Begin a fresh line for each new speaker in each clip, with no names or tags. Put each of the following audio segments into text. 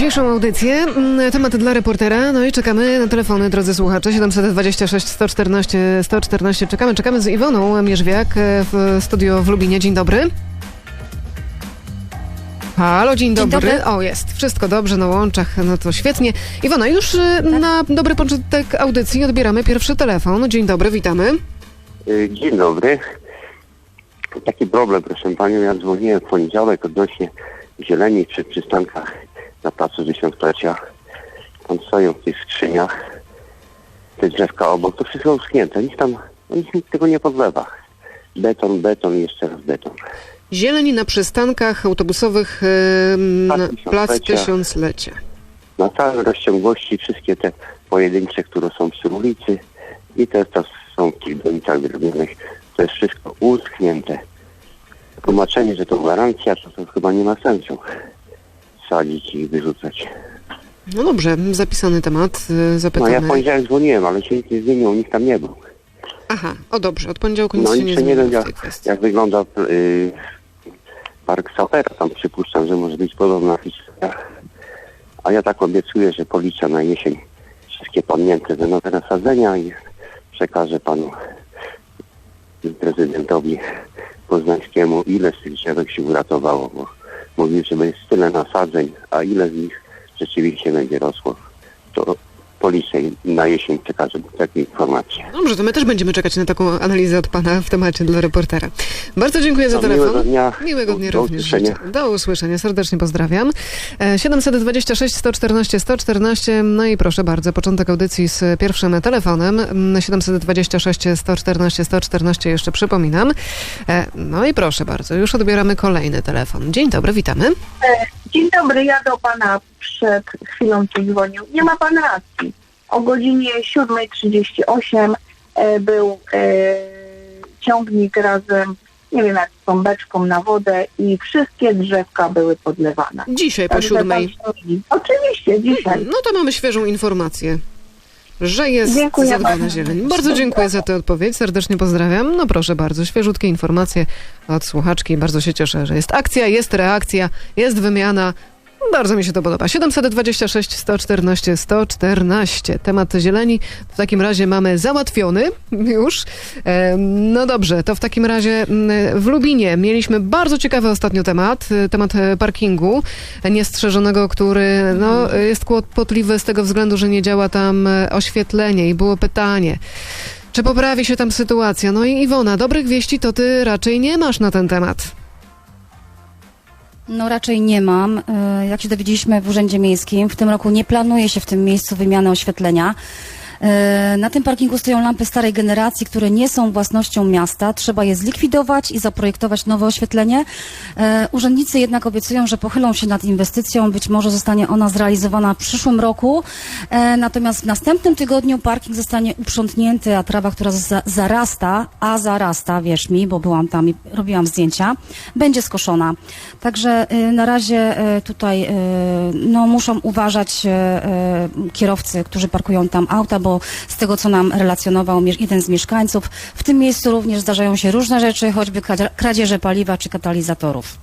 Dzisiejszą audycję. Mm, Temat dla reportera. No i czekamy na telefony, drodzy słuchacze. 726 114 114. Czekamy, czekamy z Iwoną Mierzwiak e, w studio w Lubinie. Dzień dobry. Halo, dzień dobry.
dobry.
O, jest. Wszystko dobrze na łączach, no to świetnie. Iwona, już e, na dobry początek audycji odbieramy pierwszy telefon. Dzień dobry, witamy.
Y, Dzień dobry. Taki problem, proszę Panią. Ja dzwoniłem w poniedziałek odnośnie zieleni przy przystankach na placu Tysiąclecia. Tam stoją w tych skrzyniach te drzewka obok. To wszystko uschnięte. Nic tam, nic, nikt tego nie podlewa. Beton, beton i jeszcze raz beton.
Zieleni na przystankach autobusowych e, na
Tysiąclecia.
Plac Tysiąclecia.
Na całej rozciągłości wszystkie te pojedyncze, które są przy ulicy i te, co są w tych dolicach drewnianych, to jest wszystko uschnięte. Tłumaczenie, że to gwarancja, to, to chyba nie ma sensu sadzić i wyrzucać.
No dobrze, zapisany temat, y,
No ja w poniedziałek dzwoniłem, ale się nic nie zmieniło, nikt tam nie był.
Aha, o dobrze, od poniedziałku nic
No
się nie
jeszcze nie
zmieni
wiem
w
jak, jak wygląda y, park Sapera, tam przypuszczam, że może być podobna historia. A ja tak obiecuję, że policzę na jesień wszystkie pamięty za nowe nasadzenia i przekażę panu prezydentowi poznańskiemu, ile z tych drzewek się uratowało, bo mówił, że jest tyle nasadzeń, a ile z nich rzeczywiście będzie rosło. To policzę i na jesień przekażę takie informacje.
Dobrze, to my też będziemy czekać na taką analizę od pana w temacie dla reportera. Bardzo dziękuję za
No,
telefon.
miłego dnia.
Miłego dnia
Do
również.
usłyszenia.
Do usłyszenia. Serdecznie pozdrawiam. E, 726 114 114. No i proszę bardzo, początek audycji z pierwszym telefonem. Mm, 726 114 114 jeszcze przypominam. E, No i proszę bardzo, już odbieramy kolejny telefon. Dzień dobry, witamy.
Dzień dobry, ja do pana przed chwilą tu dzwonił. Nie ma pan racji. O godzinie 7.38 e, był e, ciągnik razem, nie wiem jak z tą beczką na wodę i wszystkie drzewka były podlewane.
Dzisiaj po siódmej.
Oczywiście, dzisiaj.
No to mamy świeżą informację. Że jest
Dziękuję
zadbana
bardzo.
zieleń. Bardzo dziękuję za tę odpowiedź, serdecznie pozdrawiam. No proszę bardzo, świeżutkie informacje od słuchaczki. Bardzo się cieszę, że jest akcja, jest reakcja, jest wymiana. Bardzo mi się to podoba. 726 114 114. Temat zieleni w takim razie mamy załatwiony już. No dobrze, to w takim razie mm, w Lubinie mieliśmy bardzo ciekawy ostatnio temat, e, temat e, parkingu niestrzeżonego, który no, jest kłopotliwy z tego względu, że nie działa tam e, oświetlenie i było pytanie. Czy poprawi się tam sytuacja? No i Iwona, dobrych wieści to ty raczej nie masz na ten temat.
No raczej nie mam. E, Jak się dowiedzieliśmy w Urzędzie Miejskim, w tym roku nie planuje się w tym miejscu wymiany oświetlenia. E, Na tym parkingu stoją lampy starej generacji, które nie są własnością miasta. Trzeba je zlikwidować i zaprojektować nowe oświetlenie. E, Urzędnicy jednak obiecują, że pochylą się nad inwestycją. Być może zostanie ona zrealizowana w przyszłym roku. E, Natomiast w następnym tygodniu parking zostanie uprzątnięty, a trawa, która za- zarasta, a zarasta, wierz mi, bo byłam tam i robiłam zdjęcia, będzie skoszona. Także y, na razie y, tutaj y, no, muszą uważać kierowcy, którzy parkują tam auta, bo z tego, co nam relacjonował jeden z mieszkańców, w tym miejscu również zdarzają się różne rzeczy, choćby kradzie- kradzieże paliwa czy katalizatorów.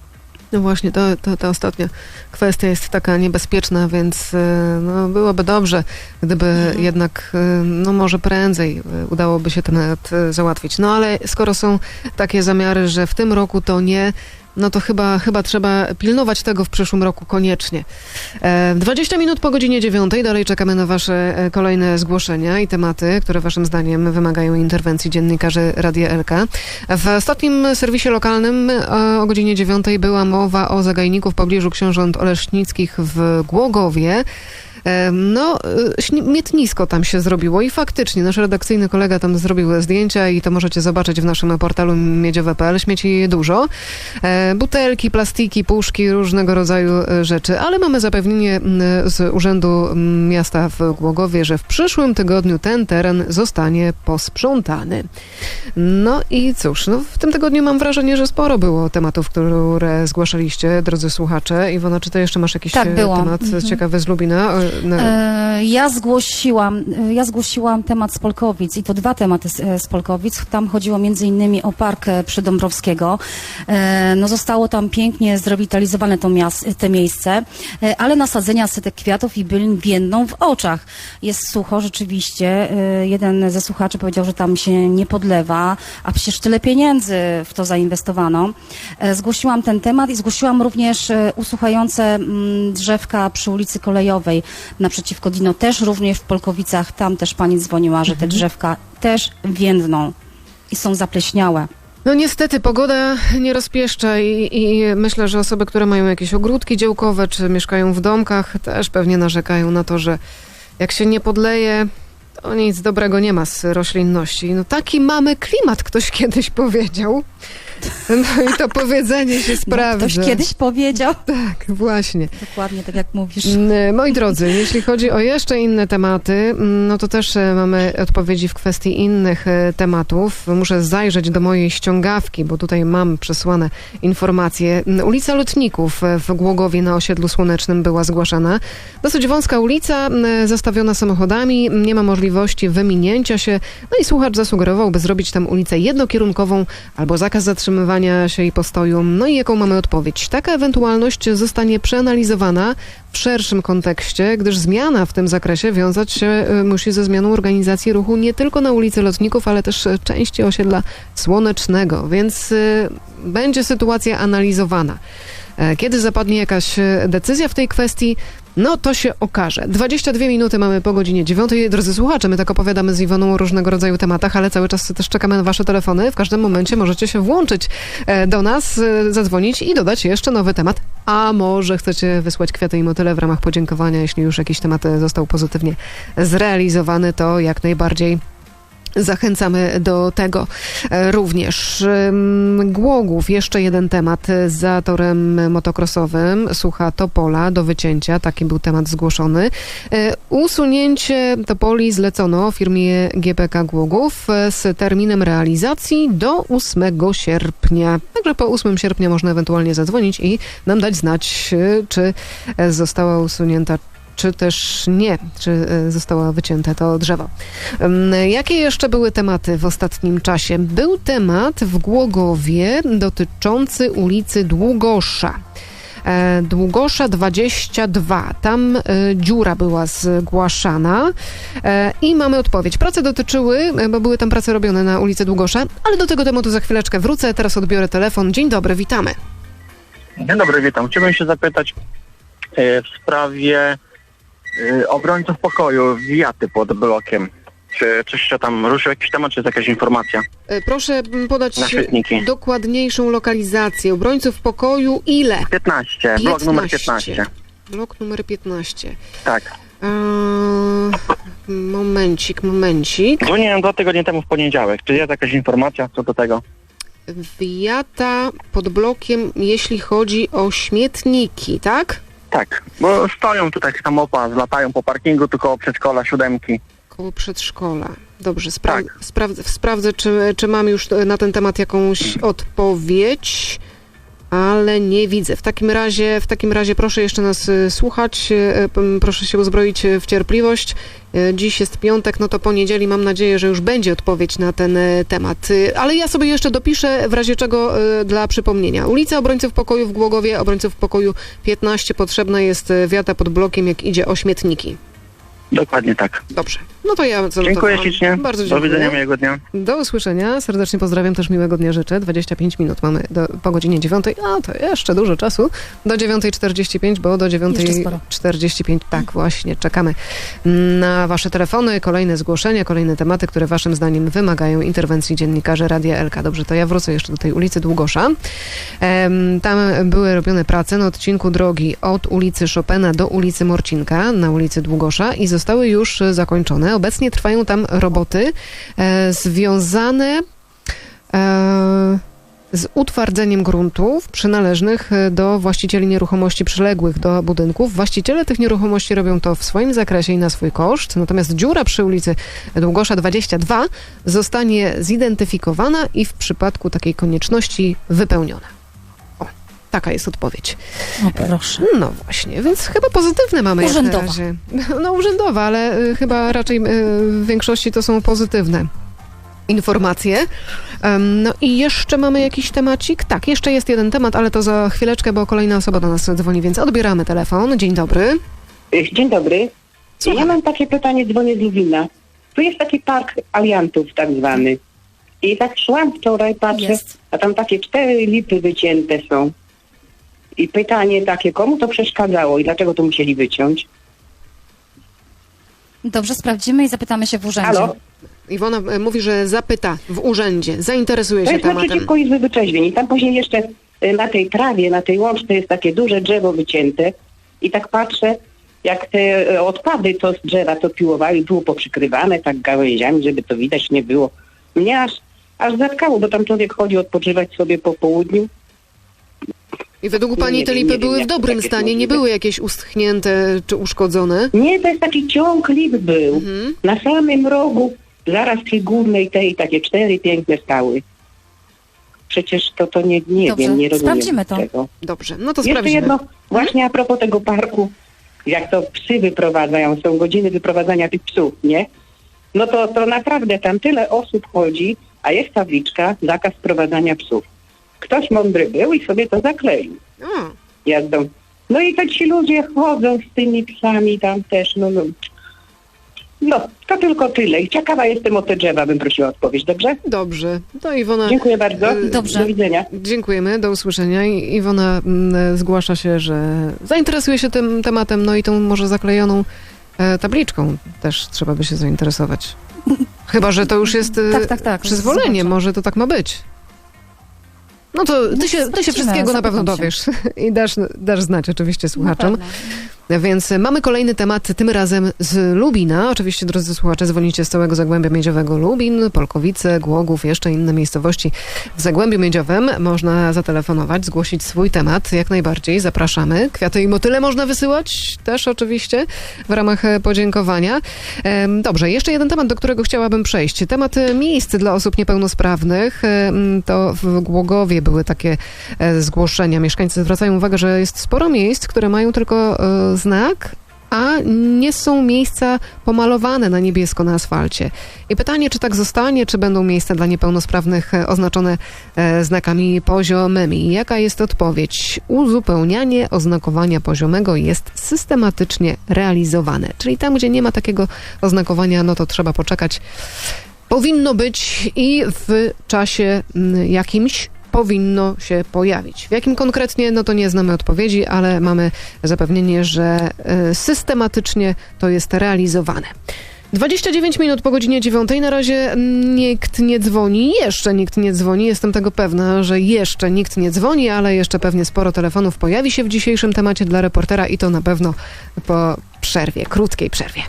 No właśnie, to, to, ta ostatnia kwestia jest taka niebezpieczna, więc y, no, byłoby dobrze, gdyby jednak, y, no może prędzej y, udałoby się temat y, załatwić. No ale skoro są takie zamiary, że w tym roku to nie, no to chyba, chyba trzeba pilnować tego w przyszłym roku koniecznie. E, 20 minut po godzinie 9. Dalej czekamy na Wasze e, kolejne zgłoszenia i tematy, które Waszym zdaniem wymagają interwencji dziennikarzy Radia LK. W ostatnim serwisie lokalnym e, o godzinie 9 była mowa o zagajniku w pobliżu książąt Olesznickich w Głogowie. No, e, śmietnisko tam się zrobiło i faktycznie nasz redakcyjny kolega tam zrobił zdjęcia i to możecie zobaczyć w naszym portalu miedziowe.pl. Śmieci dużo. E, Butelki, plastiki, puszki, różnego rodzaju e, rzeczy, ale mamy zapewnienie z Urzędu Miasta w Głogowie, że w przyszłym tygodniu ten teren zostanie posprzątany. No i cóż, no w tym tygodniu mam wrażenie, że sporo było tematów, które zgłaszaliście, drodzy słuchacze. Iwona, czy ty jeszcze masz jakiś
Tak,
e, temat
Mhm.
ciekawy z Lubina? Na-
E, Ja zgłosiłam, e, ja zgłosiłam temat z Polkowic i to dwa tematy z, e. Tam chodziło między innymi o park Przydąbrowskiego. No zostało tam pięknie zrewitalizowane to mias- te miejsce, ale nasadzenia setek kwiatów i bylin więdną w oczach. Jest sucho rzeczywiście. Jeden ze słuchaczy powiedział, że tam się nie podlewa, a przecież tyle pieniędzy w to zainwestowano. Zgłosiłam ten temat i zgłosiłam również e, usuchające mm, drzewka przy ulicy Kolejowej naprzeciwko Dino, też również w Polkowicach. Tam też pani dzwoniła, że te drzewka też więdną i są zapleśniałe.
No niestety pogoda nie rozpieszcza i, i myślę, że osoby, które mają jakieś ogródki działkowe czy mieszkają w domkach też pewnie narzekają na to, że jak się nie podleje, to nic dobrego nie ma z roślinności. No taki mamy klimat, ktoś kiedyś powiedział. No i to powiedzenie się
No,
sprawdza.
ktoś kiedyś powiedział.
Tak, właśnie.
Dokładnie tak jak mówisz.
Mm, Moi drodzy, jeśli chodzi o jeszcze inne tematy, mm, no to też e, mamy odpowiedzi w kwestii innych e, tematów. Muszę zajrzeć do mojej ściągawki, bo tutaj mam przesłane informacje. Mm, Ulica Lotników e, w Głogowie na osiedlu słonecznym była zgłaszana. Dosyć wąska ulica, zastawiona samochodami, nie ma możliwości wyminięcia się. No i słuchacz zasugerował, by zrobić tam ulicę jednokierunkową albo zakaz zatrzymywania się i postoju. No i jaką mamy odpowiedź? Taka ewentualność zostanie przeanalizowana w szerszym kontekście, gdyż zmiana w tym zakresie wiązać się y, musi ze zmianą organizacji ruchu nie tylko na ulicy Lotników, ale też y, części osiedla Słonecznego, więc y, będzie sytuacja analizowana. E, Kiedy zapadnie jakaś e, decyzja w tej kwestii, no to się okaże. 22 minuty mamy po godzinie 9. Drodzy słuchacze, my tak opowiadamy z Iwoną o różnego rodzaju tematach, ale cały czas też czekamy na wasze telefony. W każdym momencie możecie się włączyć e, do nas, e, zadzwonić i dodać jeszcze nowy temat. A może chcecie wysłać kwiaty i motyle w ramach podziękowania, jeśli już jakiś temat e, został pozytywnie zrealizowany, to jak najbardziej Zachęcamy do tego e, również. Głogów, jeszcze jeden temat za torem motocrossowym. Sucha Topola do wycięcia, taki był temat zgłoszony. E, Usunięcie Topoli zlecono firmie GPK Głogów e, z terminem realizacji do 8 sierpnia. Także po 8 sierpnia można ewentualnie zadzwonić i nam dać znać, czy została usunięta czy też nie, czy e, zostało wycięte to drzewo. Ym, Jakie jeszcze były tematy w ostatnim czasie? Był temat w Głogowie dotyczący ulicy Długosza. E, Długosza 22. Tam e, dziura była zgłaszana i mamy odpowiedź. Prace dotyczyły, bo były tam prace robione na ulicy Długosza, ale do tego tematu za chwileczkę wrócę. Teraz odbiorę telefon. Dzień dobry, witamy.
Dzień dobry, witam. Chciałbym się zapytać w sprawie obrońców pokoju, wiaty pod blokiem. Czy coś się tam ruszył jakiś temat, czy jest jakaś informacja
E, Proszę m, podać dokładniejszą lokalizację. Obrońców pokoju ile?
15, blok numer 15.
Blok numer 15.
Tak.
Eee, momencik, momencik.
Dzwoniłem dwa tygodnie temu w poniedziałek. Czy jest jakaś informacja co do tego?
Wiata pod blokiem, jeśli chodzi o śmietniki, tak?
Tak, bo stoją tutaj samopas, latają po parkingu, koło przedszkola, siódemki.
Koło przedszkola. Dobrze, spra-
Tak.
sprawdzę, sprawdzę, czy, czy mam już na ten temat jakąś odpowiedź, ale nie widzę. W takim razie, w takim razie proszę jeszcze nas y, słuchać, y, proszę się uzbroić y, w cierpliwość. Dziś jest piątek, no to poniedzieli mam nadzieję, że już będzie odpowiedź na ten temat. Ale ja sobie jeszcze dopiszę w razie czego dla przypomnienia. Ulica Obrońców Pokoju w Głogowie, Obrońców Pokoju 15. Potrzebna jest wiata pod blokiem, jak idzie o śmietniki.
Dokładnie tak.
Dobrze. No to ja co
Dziękuję ślicznie.
Bardzo
Do
dziękuję.
widzenia, miłego dnia.
Do usłyszenia. Serdecznie pozdrawiam, też miłego dnia życzę. 25 minut mamy do, po godzinie 9. A to jeszcze dużo czasu. Do 9.45, bo do
Jeszcze sporo.
9.45 tak właśnie czekamy na Wasze telefony, kolejne zgłoszenia, kolejne tematy, które Waszym zdaniem wymagają interwencji dziennikarzy Radia LK. Dobrze, to ja wrócę jeszcze do tej ulicy Długosza. Tam były robione prace na odcinku drogi od ulicy Chopina do ulicy Morcinka na ulicy Długosza i zostały już zakończone. Obecnie trwają tam roboty e, związane e, z utwardzeniem gruntów przynależnych e, do właścicieli nieruchomości przyległych do budynków. Właściciele tych nieruchomości robią to w swoim zakresie i na swój koszt, natomiast dziura przy ulicy Długosza 22 zostanie zidentyfikowana i w przypadku takiej konieczności wypełniona. Taka jest odpowiedź.
O, proszę.
No właśnie, więc chyba pozytywne mamy jak
Urzędowa.
na razie. No urzędowa, ale y, chyba raczej y, w większości to są pozytywne informacje. No i jeszcze mamy jakiś temacik? Tak, jeszcze jest jeden temat, ale to za chwileczkę, bo kolejna osoba do nas dzwoni, więc odbieramy telefon. Dzień dobry.
Dzień dobry.
Słucham.
Ja mam takie pytanie, dzwonię z Lublina. Tu jest taki park aliantów tak zwany. I tak szłam wczoraj, patrzę,
Jest.
a tam takie cztery lipy wycięte są. I pytanie takie, komu to przeszkadzało i dlaczego to musieli wyciąć?
Dobrze, sprawdzimy i zapytamy się w urzędzie.
Halo?
Iwona e, mówi, że zapyta w urzędzie, zainteresuje
To
się
jest
tematem.
naprzeciwko Izby Wyczeźwień. I tam później jeszcze y, na tej trawie, na tej łączce jest takie duże drzewo wycięte. I tak patrzę, jak te y, odpady to z drzewa to piłowali, było poprzykrywane tak gałęziami, żeby to widać nie było. Mnie aż, aż zatkało, bo tam człowiek chodzi odpoczywać sobie po południu.
I według
Nie
pani te lipy
nie
były w
jak to
dobrym stanie, nie były jakieś uschnięte czy uszkodzone.
Nie, to jest taki ciąg lip był.
Mhm.
Na samym rogu, zaraz przy głównej tej, takie cztery piękne stały. Przecież to, to nie, nie
Dobrze,
wiem, nie rozumiem
sprawdzimy to.
Tego.
Dobrze, no to
Jeszcze
sprawdzimy.
jedno, właśnie a propos tego parku, jak to psy wyprowadzają, są godziny wyprowadzania tych psów, nie? No to, to naprawdę tam tyle osób chodzi, a jest tabliczka, zakaz sprowadzania psów. Ktoś mądry był i sobie to zakleił
O,
jazdą. No i tak ci ludzie chodzą z tymi psami tam też, no, no. No, to tylko tyle. I ciekawa jestem o te drzewa, bym prosiła o odpowiedź, dobrze?
dobrze. To Iwona...
Dziękuję bardzo.
y,
Dobrze.
Do widzenia.
Dziękujemy, do usłyszenia. I Iwona mm, zgłasza się, że zainteresuje się tym tematem, no i tą może zaklejoną e, tabliczką też trzeba by się zainteresować. Chyba, że to już jest e,
Tak, tak, tak.
przyzwolenie, może to tak ma być. No to ty się, ty się wszystkiego na pewno dowiesz. I dasz, dasz znać oczywiście słuchaczom. Więc mamy kolejny temat, tym razem z Lubina. Oczywiście, drodzy słuchacze, dzwonicie z całego Zagłębia Miedziowego Lubin, Polkowice, Głogów, jeszcze inne miejscowości w Zagłębiu Miedziowym. Można zatelefonować, zgłosić swój temat, jak najbardziej. Zapraszamy. Kwiaty i motyle można wysyłać też oczywiście w ramach podziękowania. Dobrze, jeszcze jeden temat, do którego chciałabym przejść. Temat miejsc dla osób niepełnosprawnych. To w Głogowie były takie e, zgłoszenia. Mieszkańcy zwracają uwagę, że jest sporo miejsc, które mają tylko e, znak, a nie są miejsca pomalowane na niebiesko na asfalcie. I pytanie, czy tak zostanie, czy będą miejsca dla niepełnosprawnych e, oznaczone e, znakami poziomymi. Jaka jest odpowiedź? Uzupełnianie oznakowania poziomego jest systematycznie realizowane. Czyli tam, gdzie nie ma takiego oznakowania, no to trzeba poczekać. Powinno być i w czasie jakimś powinno się pojawić. W jakim konkretnie, no to nie znamy odpowiedzi, ale mamy zapewnienie, że e, systematycznie to jest realizowane. 29 minut po godzinie 9. Na razie nikt nie dzwoni. Jeszcze nikt nie dzwoni. Jestem tego pewna, że jeszcze nikt nie dzwoni, ale jeszcze pewnie sporo telefonów pojawi się w dzisiejszym temacie dla reportera i to na pewno po przerwie, krótkiej przerwie.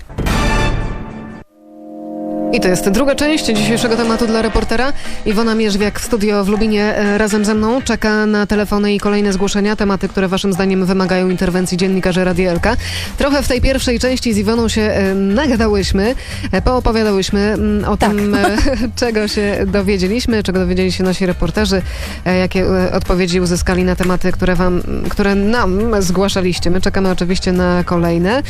I to jest druga część dzisiejszego tematu dla reportera. Iwona Mierzwiak w studio w Lubinie e, razem ze mną czeka na telefony i kolejne zgłoszenia, tematy, które waszym zdaniem wymagają interwencji dziennikarzy Radielka. Trochę w tej pierwszej części z Iwoną się e, nagadałyśmy, e, poopowiadałyśmy mm, o
Tak.
tym, czego się dowiedzieliśmy, czego dowiedzieli się nasi reporterzy, jakie odpowiedzi uzyskali na tematy, które wam, które nam zgłaszaliście. My czekamy oczywiście na kolejne.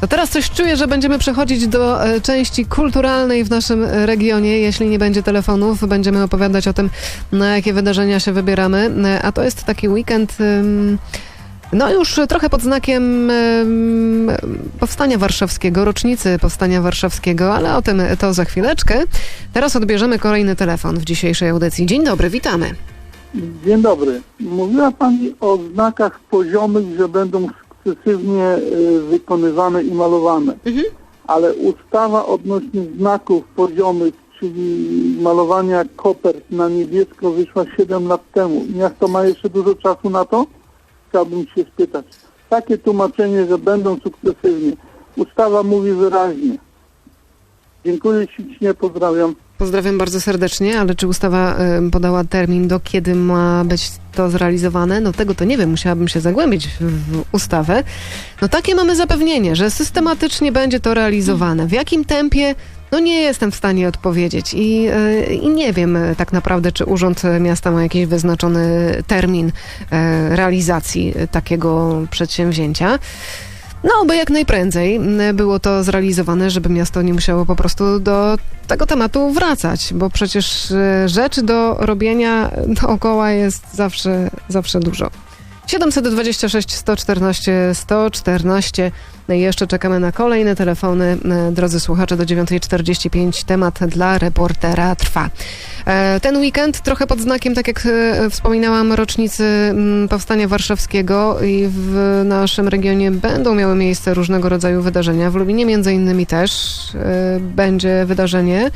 To teraz coś czuję, że będziemy przechodzić do części kulturalnej w naszym regionie. Jeśli nie będzie telefonów, będziemy opowiadać o tym, na jakie wydarzenia się wybieramy. A to jest taki weekend. No już trochę pod znakiem em, Powstania Warszawskiego, rocznicy Powstania Warszawskiego, ale o tym to za chwileczkę. Teraz odbierzemy kolejny telefon w dzisiejszej audycji. Dzień dobry, witamy.
Dzień dobry. Mówiła Pani o znakach poziomych, że będą sukcesywnie y, wykonywane i malowane. Ale ustawa odnośnie znaków poziomych, czyli malowania kopert na niebiesko wyszła 7 lat temu. Miasto ma jeszcze dużo czasu na to? Chciałbym się spytać. Takie tłumaczenie, że będą sukcesywnie. Ustawa mówi wyraźnie. Dziękuję ślicznie, pozdrawiam.
Pozdrawiam bardzo serdecznie, ale czy ustawa podała termin, do kiedy ma być to zrealizowane? No tego to nie wiem, musiałabym się zagłębić w, ustawę. No takie mamy zapewnienie, że systematycznie będzie to realizowane. W jakim tempie? No nie jestem w stanie odpowiedzieć i, e, i nie wiem e, tak naprawdę, czy Urząd Miasta ma jakiś wyznaczony termin e, realizacji takiego przedsięwzięcia. No, oby jak najprędzej było to zrealizowane, żeby miasto nie musiało po prostu do tego tematu wracać, bo przecież e, rzeczy do robienia dookoła jest zawsze, zawsze dużo. 726 114 114. No i jeszcze czekamy na kolejne telefony. E, Drodzy słuchacze, do 9.45 temat dla reportera trwa. E, Ten weekend trochę pod znakiem, tak jak e, wspominałam, rocznicy mm, Powstania Warszawskiego i w naszym regionie będą miały miejsce różnego rodzaju wydarzenia. W Lubinie między innymi też będzie wydarzenie.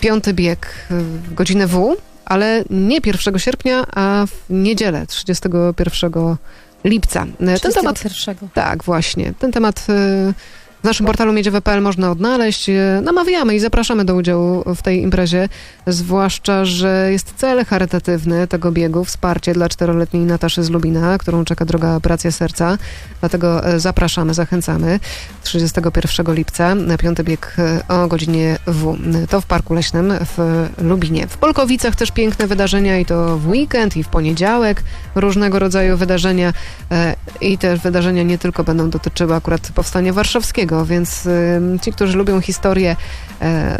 Piąty bieg w godzinę W, ale nie 1 sierpnia, a w niedzielę 31 lipca. E, Ten temat
31.
tak, właśnie. Ten temat y, w naszym portalu miedziowe.pl można odnaleźć. Y, Namawiamy i zapraszamy do udziału w tej imprezie, zwłaszcza, że jest cel charytatywny tego biegu, wsparcie dla czteroletniej Nataszy z Lubina, którą czeka droga operacja serca. Dlatego y, zapraszamy, zachęcamy. 31 lipca, na piąty bieg o godzinie W. To w Parku Leśnym w Lubinie. W Polkowicach też piękne wydarzenia i to w weekend i w poniedziałek różnego rodzaju wydarzenia e, i te wydarzenia nie tylko będą dotyczyły akurat Powstania Warszawskiego, więc ym, ci, którzy lubią historię, e,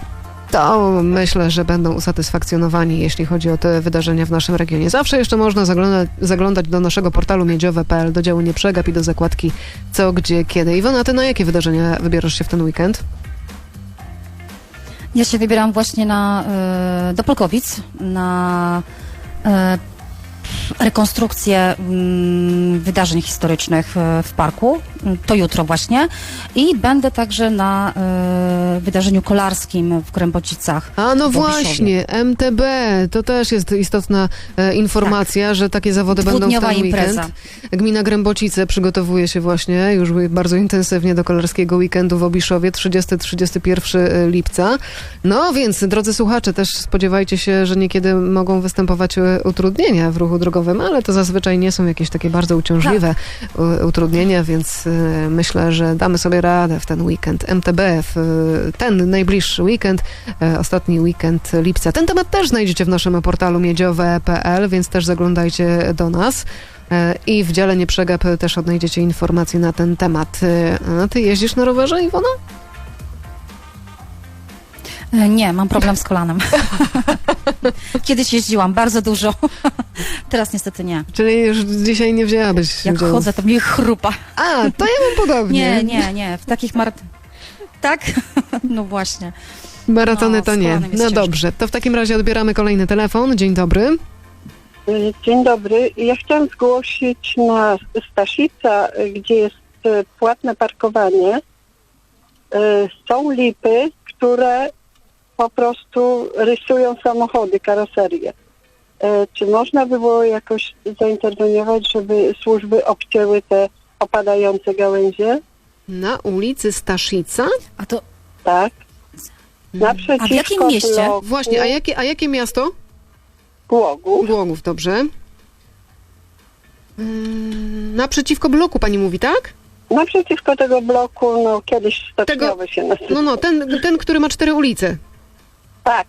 to myślę, że będą usatysfakcjonowani, jeśli chodzi o te wydarzenia w naszym regionie. Zawsze jeszcze można zaglądać, zaglądać do naszego portalu miedziowe.pl, do działu Nie Przegap i do zakładki Co, Gdzie, Kiedy. Iwona, ty na jakie wydarzenia wybierasz się w ten weekend?
Ja się wybieram właśnie na, e, do Polkowic na e, rekonstrukcję mm, wydarzeń historycznych e, w parku. To jutro właśnie. I będę także na e, wydarzeniu kolarskim w Krębocicach.
A no właśnie, MTB, to też jest istotna e, informacja, że takie zawody będą w ten
Dwudniowa
weekend.
impreza.
Gmina Grębocice przygotowuje się właśnie już bardzo intensywnie do kolarskiego weekendu w Obiszowie 30-31 lipca. No więc, drodzy słuchacze, też spodziewajcie się, że niekiedy mogą występować utrudnienia w ruchu drogowym, ale to zazwyczaj nie są jakieś takie bardzo uciążliwe e, utrudnienia, więc e, myślę, że damy sobie radę w ten weekend. MTB, w e, ten najbliższy weekend, e, ostatni weekend lipca. Ten temat też znajdziecie w naszym portalu miedziowe.pl, więc też zaglądajcie do nas. I w dziale Nie Przegap też odnajdziecie informacje na ten temat. A ty jeździsz na rowerze, Iwona?
E, Nie, mam problem z kolanem. Kiedyś jeździłam bardzo dużo. Teraz niestety nie.
Czyli już dzisiaj nie wzięłabyś
Jak
udziału.
chodzę, to mnie chrupa.
A, to ja mam podobnie.
Nie, nie, nie. W takich mar... Tak? No właśnie.
Maratony
No,
to nie. No
ciężko.
dobrze, to w takim razie odbieramy kolejny telefon. Dzień dobry.
Y, Dzień dobry. Ja chciałam zgłosić na Staszica, gdzie jest y, płatne parkowanie. Są lipy, które po prostu rysują samochody, karoserie. Y, Czy można by było jakoś zainterweniować, żeby służby obcięły te opadające gałęzie?
Na ulicy Staszica?
A to
Tak. Naprzeciwko
A w jakim mieście?
bloku
Właśnie, a jakie, a jakie miasto?
Głogów.
Głogów, dobrze. Ym, Naprzeciwko bloku pani mówi, tak?
Naprzeciwko tego bloku, no kiedyś stopniowy się nazywał.
No, no, ten, ten, który ma cztery ulice.
Tak.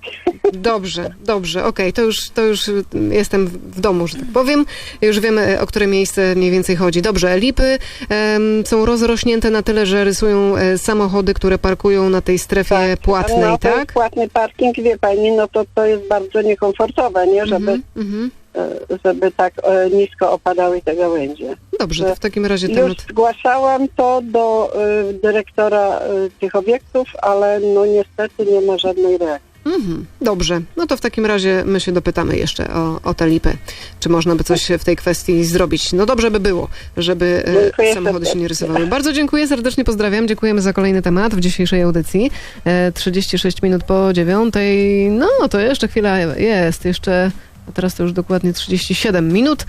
Dobrze, dobrze, okej, to, już, to już jestem w domu, że tak powiem. Już wiemy, o które miejsce mniej więcej chodzi. Dobrze, lipy em, są rozrośnięte na tyle, że rysują e, samochody, które parkują na tej strefie płatnej,
no,
tak?
płatny parking, wie pani, no to to jest bardzo niekomfortowe, nie? Żeby
mhm.
e, żeby tak e, nisko opadały te gałęzie.
Dobrze, to w takim razie
Już
temat...
zgłaszałam to do dyrektora tych obiektów, ale no niestety nie ma żadnej reakcji.
Mhm, dobrze, no to w takim razie my się dopytamy jeszcze o, o te lipy. Czy można by coś w tej kwestii zrobić? No dobrze by było, żeby e,
Dziękuję
samochody się nie rysowały. Bardzo dziękuję, serdecznie pozdrawiam. Dziękujemy za kolejny temat w dzisiejszej audycji. E, 36 minut po dziewiątej. No to jeszcze chwila jest, jeszcze, a teraz to już dokładnie 37 minut.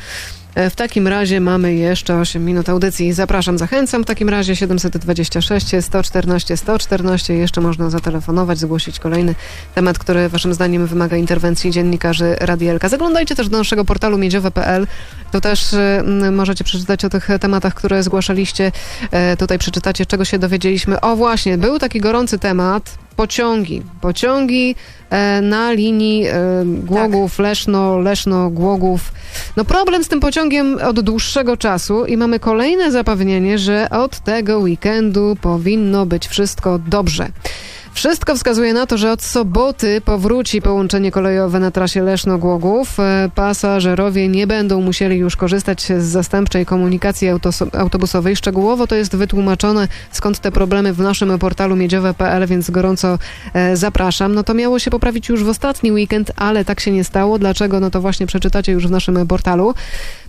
E, W takim razie mamy jeszcze 8 minut audycji. Zapraszam, zachęcam. W takim razie 726 114 114. Jeszcze można zatelefonować, zgłosić kolejny temat, który waszym zdaniem wymaga interwencji dziennikarzy Radielka. Zaglądajcie też do naszego portalu miedziowe.pl. Tu też m, możecie przeczytać o tych tematach, które zgłaszaliście. E, tutaj przeczytacie, czego się dowiedzieliśmy. O właśnie, był taki gorący temat. Pociągi. Pociągi e, na linii e, Głogów, Leszno, Leszno, Głogów. No problem z tym pociągiem od dłuższego czasu i mamy kolejne zapewnienie, że od tego weekendu powinno być wszystko dobrze. Wszystko wskazuje na to, że od soboty powróci połączenie kolejowe na trasie Leszno-Głogów. E, Pasażerowie nie będą musieli już korzystać z zastępczej komunikacji autobusowej. Szczegółowo to jest wytłumaczone, skąd te problemy w naszym portalu miedziowe.pl, więc gorąco e, zapraszam. No to miało się poprawić już w ostatni weekend, ale tak się nie stało. Dlaczego? No to właśnie przeczytacie już w naszym portalu.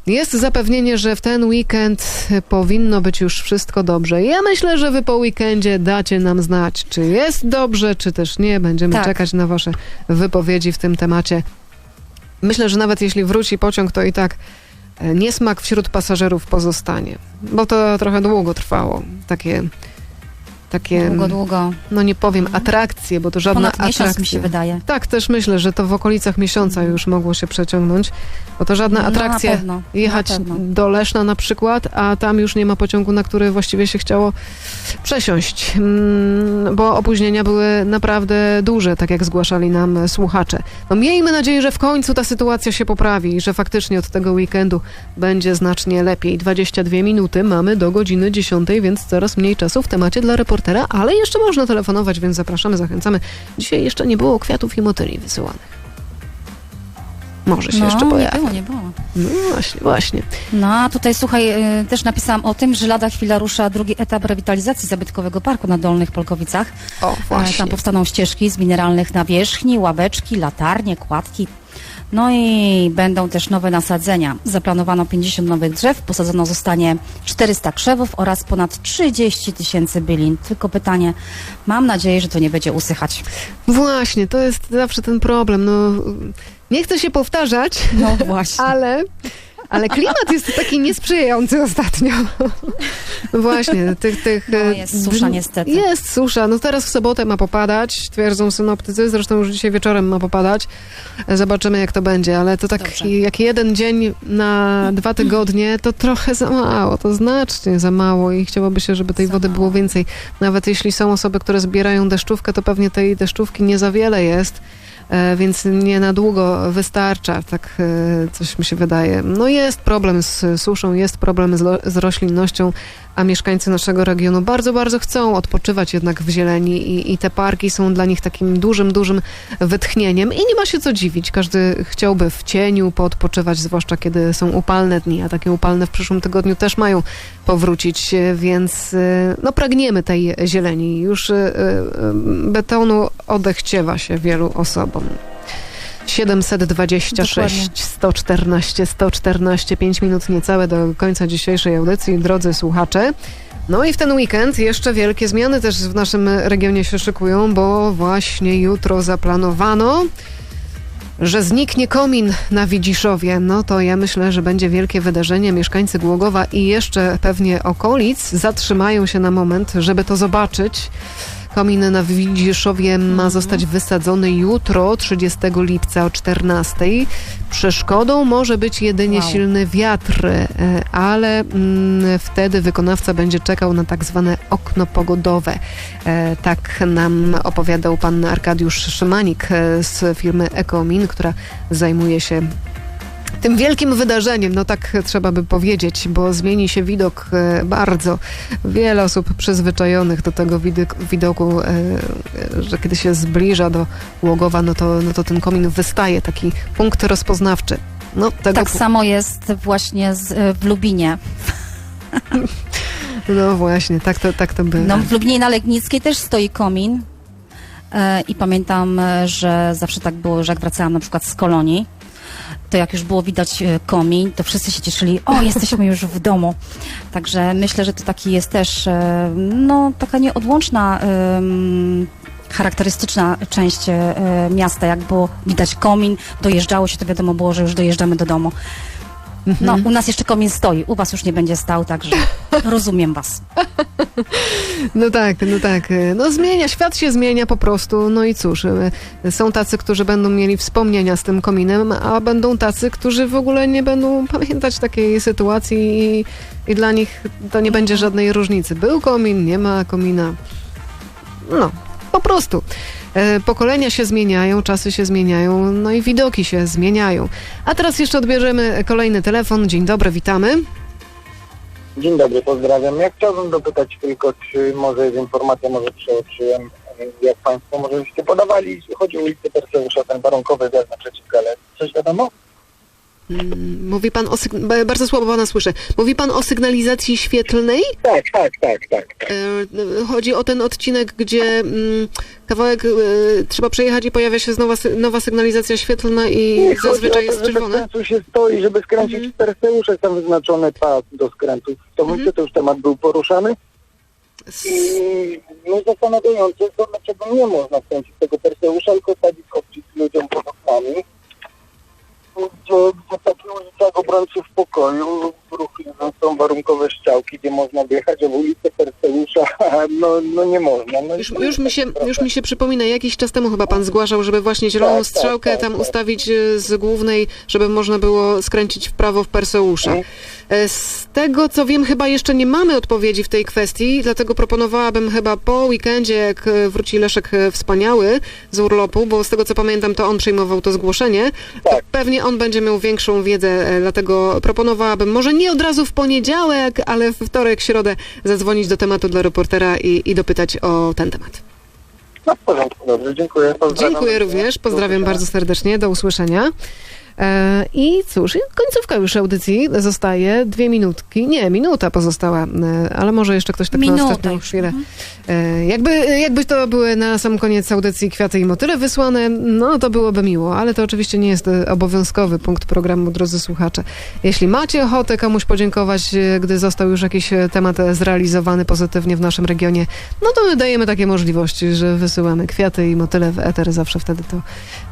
Jest zapewnienie, że w ten weekend powinno być już wszystko dobrze. Ja myślę, że wy po weekendzie dacie nam znać, czy jest dobrze, czy też nie. Będziemy
Tak.
czekać na wasze wypowiedzi w tym temacie. Myślę, że nawet jeśli wróci pociąg, to i tak e, niesmak wśród pasażerów pozostanie, bo to trochę długo trwało. Takie, takie
Długo, długo.
no nie powiem atrakcje, bo to żadna
Ponad miesiąc
atrakcja.
mi się wydaje.
Tak, też myślę, że to w okolicach miesiąca już mogło się przeciągnąć, bo to żadna
No, na
atrakcja
pewno, na
jechać
pewno.
do Leszna na przykład, a tam już nie ma pociągu, na który właściwie się chciało przesiąść, Mm, bo opóźnienia były naprawdę duże, tak jak zgłaszali nam słuchacze. No miejmy nadzieję, że w końcu ta sytuacja się poprawi i że faktycznie od tego weekendu będzie znacznie lepiej. 22 minuty mamy do godziny 10, więc coraz mniej czasu w temacie dla reportera, ale jeszcze można telefonować, więc zapraszamy, zachęcamy. Dzisiaj jeszcze nie było kwiatów i motyli wysyłanych. Może się jeszcze
No, nie
pojawi.
było, nie było.
No właśnie, właśnie.
No a tutaj słuchaj, y, też napisałam o tym, że lada chwila rusza drugi etap rewitalizacji zabytkowego parku na Dolnych Polkowicach.
O,
E,
właśnie.
Tam powstaną ścieżki z mineralnych nawierzchni, ławeczki, latarnie, kładki. No i będą też nowe nasadzenia. Zaplanowano 50 nowych drzew, posadzono zostanie 400 krzewów oraz ponad 30 tysięcy bylin. Tylko pytanie, mam nadzieję, że to nie będzie usychać.
Właśnie, to jest zawsze ten problem. No, nie chcę się powtarzać,
No właśnie.
ale, ale klimat jest taki niesprzyjający ostatnio. Właśnie, tych... tych
No,
e,
jest susza niestety.
Jest susza. No teraz w sobotę ma popadać, twierdzą synoptycy, zresztą już dzisiaj wieczorem ma popadać. Zobaczymy, jak to będzie, ale to tak
Dobrze.
jak jeden dzień na dwa tygodnie, to trochę za mało, to znacznie za mało i chciałoby się, żeby tej
Za
wody
mało.
było więcej. Nawet jeśli są osoby, które zbierają deszczówkę, to pewnie tej deszczówki nie za wiele jest. E, więc nie na długo wystarcza, tak e, coś mi się wydaje. No jest problem z suszą, jest problem z, roślinnością, a mieszkańcy naszego regionu bardzo, bardzo chcą odpoczywać jednak w zieleni i, i te parki są dla nich takim dużym, dużym wytchnieniem i nie ma się co dziwić. Każdy chciałby w cieniu poodpoczywać, zwłaszcza kiedy są upalne dni, a takie upalne w przyszłym tygodniu też mają powrócić, więc e, no pragniemy tej zieleni. Już e, e, betonu odechciewa się wielu osobom. 726
Dokładnie.
114 114 5 minut niecałe do końca dzisiejszej audycji, drodzy słuchacze. No i w ten weekend jeszcze wielkie zmiany też w naszym regionie się szykują, bo właśnie jutro zaplanowano, że zniknie komin na Widziszowie. No to ja myślę, że będzie wielkie wydarzenie. Mieszkańcy Głogowa i jeszcze pewnie okolic zatrzymają się na moment, żeby to zobaczyć. Komin na Widziszowie ma zostać wysadzony jutro, 30 lipca o 14. Przeszkodą może być jedynie
Wow.
silny wiatr, e, ale mm, wtedy wykonawca będzie czekał na tak zwane okno pogodowe. E, Tak nam opowiadał pan Arkadiusz Szymanik e, z firmy Ekomin, która zajmuje się tym wielkim wydarzeniem, no tak trzeba by powiedzieć, bo zmieni się widok e, bardzo. Wiele osób przyzwyczajonych do tego widok, widoku, e, że kiedy się zbliża do Łogowa, no to, no to ten komin wystaje, taki punkt rozpoznawczy. No, tego
Tak samo jest właśnie z, e, w Lubinie.
No właśnie, tak to, tak to bywa.
No, w Lublinie na Legnickiej też stoi komin. I pamiętam, że zawsze tak było, że jak wracałam na przykład z kolonii, to jak już było widać e, komin, to wszyscy się cieszyli, o, jesteśmy już w domu. Także myślę, że to taki jest też, e, no, taka nieodłączna, em, charakterystyczna część e, miasta. Jak było widać komin, dojeżdżało się, to wiadomo było, że już dojeżdżamy do domu. No, u nas jeszcze komin stoi, u was już nie będzie stał, także rozumiem was.
No tak, no tak. No zmienia, świat się zmienia po prostu. No i cóż, są tacy, którzy będą mieli wspomnienia z tym kominem, a będą tacy, którzy w ogóle nie będą pamiętać takiej sytuacji i, i dla nich to nie będzie żadnej różnicy. Był komin, nie ma komina. No, po prostu. E, Pokolenia się zmieniają, czasy się zmieniają, no i widoki się zmieniają. A teraz jeszcze odbierzemy kolejny telefon. Dzień dobry, witamy.
Dzień dobry, pozdrawiam. Ja chciałbym dopytać tylko, czy może jest informacja, może przeoczyłem, jak Państwo może byście podawali, chodzi o ulicę Perseusza, ten warunkowy wjazd naprzeciwko, ale coś wiadomo?
Mm, Mówi pan o syg- bardzo słabo pana słyszę. Mówi pan o sygnalizacji świetlnej?
Tak, tak, tak, tak.
E, chodzi o ten odcinek, gdzie mm, kawałek e, trzeba przejechać i pojawia się nowa, nowa sygnalizacja świetlna i
Nie,
zazwyczaj
to,
jest
że bez
czerwone.
sensu się stoi, żeby skręcić
Mhm.
w Perseusz, jest tam wyznaczony pas do skrętów. To
Mhm.
myślę, to już temat był poruszany. I no zastanawiające, to dlaczego nie można skręcić tego Perseusza, tylko stawić odcisk ludziom pod oknami. Gdzie, gdzie w takich ulicach obrońców pokoju ruchy są warunkowe ściałki, gdzie można wjechać, a w ulicę Perseusza no, no nie można. No,
Już, już, mi się, już mi się przypomina, jakiś czas temu chyba pan zgłaszał, żeby właśnie zieloną
Tak, tak,
strzałkę
tak,
tam
tak.
ustawić e, z głównej, żeby można było skręcić w prawo w Perseusza.
Mhm.
E, Z tego co wiem, chyba jeszcze nie mamy odpowiedzi w tej kwestii, dlatego proponowałabym chyba po weekendzie, jak e, wróci Leszek Wspaniały z urlopu, bo z tego co pamiętam, to on przejmował to zgłoszenie, to
Tak.
pewnie on będzie miał większą wiedzę, dlatego proponowałabym może nie od razu w poniedziałek, ale w wtorek, środę zadzwonić do tematu dla reportera i, i dopytać o ten temat.
No w porządku, dobrze, dziękuję.
Dziękuję również, pozdrawiam bardzo serdecznie, do usłyszenia. E, I cóż, końcówka już audycji zostaje, dwie minutki, nie, minuta pozostała, e, ale może jeszcze ktoś tak
Minuta
na ostatnią chwilę. E, Jakby, jakby to były na sam koniec audycji kwiaty i motyle wysłane, no to byłoby miło, ale to oczywiście nie jest obowiązkowy punkt programu, drodzy słuchacze. Jeśli macie ochotę komuś podziękować, gdy został już jakiś temat zrealizowany pozytywnie w naszym regionie, no to my dajemy takie możliwości, że wysyłamy kwiaty i motyle w eter, zawsze wtedy to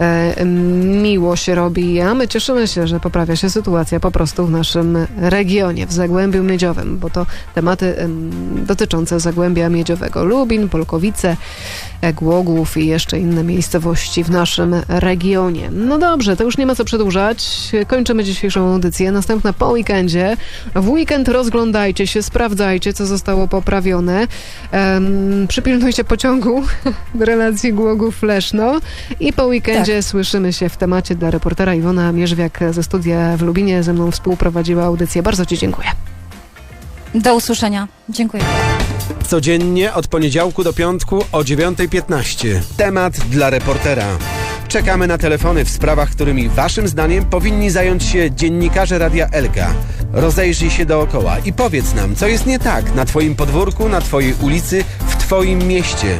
e, miło się robi, a my cieszymy się, że poprawia się sytuacja po prostu w naszym regionie, w Zagłębiu Miedziowym, bo to tematy em, dotyczące Zagłębia Miedziowego, Lubin, Polkowice, Głogów i jeszcze inne miejscowości w naszym regionie. No dobrze, to już nie ma co przedłużać. Kończymy dzisiejszą audycję. Następna po weekendzie. W weekend rozglądajcie się, sprawdzajcie, co zostało poprawione. Em, przypilnujcie pociągu do relacji Głogów-Leszno i po weekendzie słyszymy się w temacie dla reportera Iwona Mierzwiak ze studia w Lubinie. Ze mną współprowadziła audycję. Bardzo Ci dziękuję.
Do usłyszenia. Dziękuję.
Codziennie od poniedziałku do piątku o 9.15. Temat dla reportera. Czekamy na telefony w sprawach, którymi Waszym zdaniem powinni zająć się dziennikarze Radia Elka. Rozejrzyj się dookoła i powiedz nam, co jest nie tak na Twoim podwórku, na Twojej ulicy, w Twoim mieście.